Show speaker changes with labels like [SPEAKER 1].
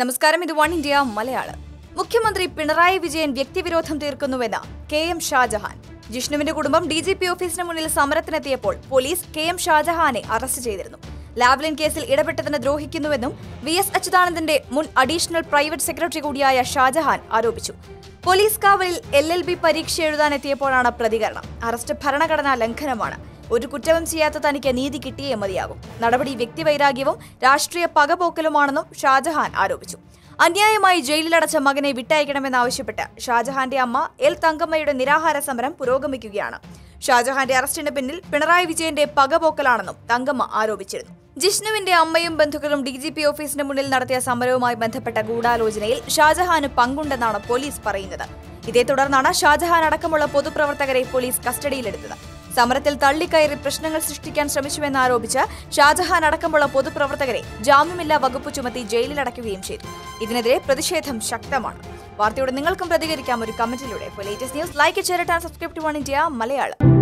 [SPEAKER 1] നമസ്കാരം ഇത് one India Malayalam. മുഖ്യമന്ത്രി പിണറായി വിജയൻ വ്യക്തിവിരോധം തീർക്കുന്നുവെന്ന് കെ എം ഷാജഹാൻ. ജിഷ്ണുവിന്റെ കുടുംബം ഡി ജി പി ഓഫീസിന് മുന്നിൽ സമരത്തിനെത്തിയപ്പോൾ പോലീസ് കെ എം ഷാജഹാനെ അറസ്റ്റ് ചെയ്തിരുന്നു. ലാവ്ലിൻ കേസിൽ ഇടപെട്ടതിന് ദ്രോഹിക്കുന്നുവെന്നും വി എസ് അച്യുതാനന്ദന്റെ മുൻ അഡീഷണൽ പ്രൈവറ്റ് സെക്രട്ടറി കൂടിയായ ഷാജഹാൻ ആരോപിച്ചു. പോലീസ് കാവലിൽ എൽ എൽ ബി പരീക്ഷ എഴുതാനെത്തിയപ്പോഴാണ് പ്രതികരണം. അറസ്റ്റ് ഭരണഘടനാ ലംഘനമാണ്. ഒരു കുറ്റവും ചെയ്യാത്ത തനിക്ക് നീതി കിട്ടിയേ മതിയാകും. നടപടി വ്യക്തിവൈരാഗ്യവും രാഷ്ട്രീയ പകപോക്കലുമാണെന്നും ഷാജഹാൻ ആരോപിച്ചു. അന്യായമായി ജയിലിലടച്ച മകനെ വിട്ടയക്കണമെന്നാവശ്യപ്പെട്ട് ഷാജഹാന്റെ അമ്മ എൽ തങ്കമ്മയുടെ നിരാഹാര സമരം പുരോഗമിക്കുകയാണ്. ഷാജഹാന്റെ അറസ്റ്റിന് പിന്നിൽ പിണറായി വിജയന്റെ പകപോക്കലാണെന്നും തങ്കമ്മ ആരോപിച്ചിരുന്നു. ജിഷ്ണുവിന്റെ അമ്മയും ബന്ധുക്കളും ഡി ജി പി ഓഫീസിന് മുന്നിൽ നടത്തിയ സമരവുമായി ബന്ധപ്പെട്ട ഗൂഢാലോചനയിൽ ഷാജഹാന് പങ്കുണ്ടെന്നാണ് പോലീസ് പറയുന്നത്. ഇതേ തുടർന്നാണ് ഷാജഹാൻ അടക്കമുള്ള പൊതുപ്രവർത്തകരെ പോലീസ് കസ്റ്റഡിയിലെടുത്തത്. സമരത്തിൽ തള്ളിക്കയറി പ്രശ്നങ്ങൾ സൃഷ്ടിക്കാൻ ശ്രമിച്ചുവെന്നാരോപിച്ച് ഷാജഹാൻ അടക്കമുള്ള പൊതുപ്രവർത്തകരെ ജാമ്യമില്ലാ വകുപ്പ് ചുമത്തി ജയിലിലടയ്ക്കുകയും ചെയ്തു. ഇതിനെതിരെ പ്രതിഷേധം ശക്തമാണ്. വാർത്തയോട് നിങ്ങൾക്കും പ്രതികരിക്കാം. ഒരു കമന്റിലൂടെ. Latest news like share subscribe to one India Malayalam